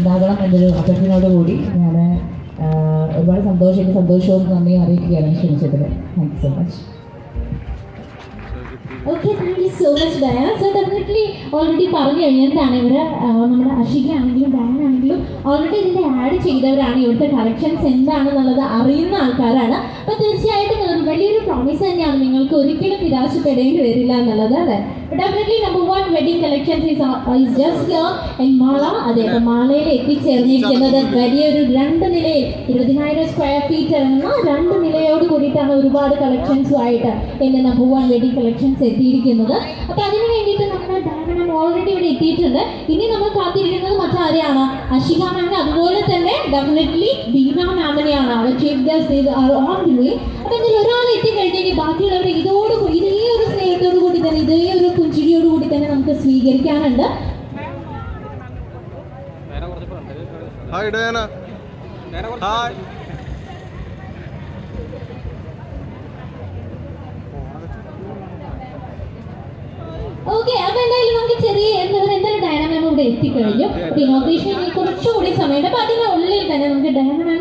ഉണ്ടാകണം എന്നൊരു അഭ്യർത്ഥനയോടുകൂടി ഞാൻ ഒരുപാട് സന്തോഷം എനിക്ക് സന്തോഷവും നന്ദി അറിയിക്കുകയാണ് ക്ഷണിച്ചതിൽ thank you so much okay thank you so much ഡയ so definitely already പറഞ്ഞു കഴിഞ്ഞാൽ എന്താണ് ഇവർ നമ്മുടെ അഷിക ആണെങ്കിലും ഡാൻ ആണെങ്കിലും ഓൾറെഡി ഇതിന്റെ ആഡ് ചെയ്തവരാണ്. ഇവിടുത്തെ കളക്ഷൻസ് എന്താണെന്നുള്ളത് അറിയുന്ന ആൾക്കാരാണ്. അപ്പോൾ തീർച്ചയായിട്ടും അതൊരു വലിയൊരു പ്രോമിസ് തന്നെയാണ്. നിങ്ങൾക്ക് ഒരിക്കലും നിരാശപ്പെടേണ്ടി വരില്ല എന്നുള്ളത് അതെ definitely number one wedding collections is just here in Mala അതെ അപ്പോൾ മാളയിൽ എത്തിച്ചേർന്നിരിക്കുന്നത് വലിയൊരു രണ്ട് നിലയിൽ ഇരുപതിനായിരം സ്ക്വയർ ഫീറ്റ് ഇറങ്ങുന്ന രണ്ട് നിലയോട് കൂടിയിട്ടാണ് ഒരുപാട് കളക്ഷൻസുമായിട്ട് എന്റെ നമ്പർ വൺ വെഡിങ് കളക്ഷൻസ് എത്തിയിരിക്കുന്നത്. അപ്പോൾ അതിന് വേണ്ടിയിട്ട് നമ്മുടെ ഡയമണ്ട് ഓൾറെഡി ഇവിടെ എത്തിയിട്ടുണ്ട്. ഇനി നമ്മൾ കാത്തിരിക്കുന്നത് മറ്റാരെയാണ്? അഷിക മാമിനെ അതുപോലെ തന്നെ ഡെഫിനറ്റ്ലി ബീന മാമിനെയാണ് അവർ chief guest on the way അപ്പോൾ ഇതിൽ ഒരാൾ എത്തിക്കഴിഞ്ഞെങ്കിൽ ബാക്കിയുള്ളവർ ഇതോട് ഇതേ ഒരു സ്നേഹത്തോടു കൂടി തന്നെ ഇതേ ഒരു പുഞ്ചിരിയോട് കൂടി തന്നെ നമുക്ക് സ്വീകരിക്കാനുണ്ട്. ഹായ് ഡയാന ഹായ് ഓക്കെ അപ്പൊ എന്തായാലും എത്തിക്കഴിഞ്ഞു. ഇനോഗ്രേഷൻ കുറച്ചുകൂടി സമയമുണ്ട് അപ്പൊ അതിനുള്ളിൽ തന്നെ നമുക്ക് ഡയനാമാം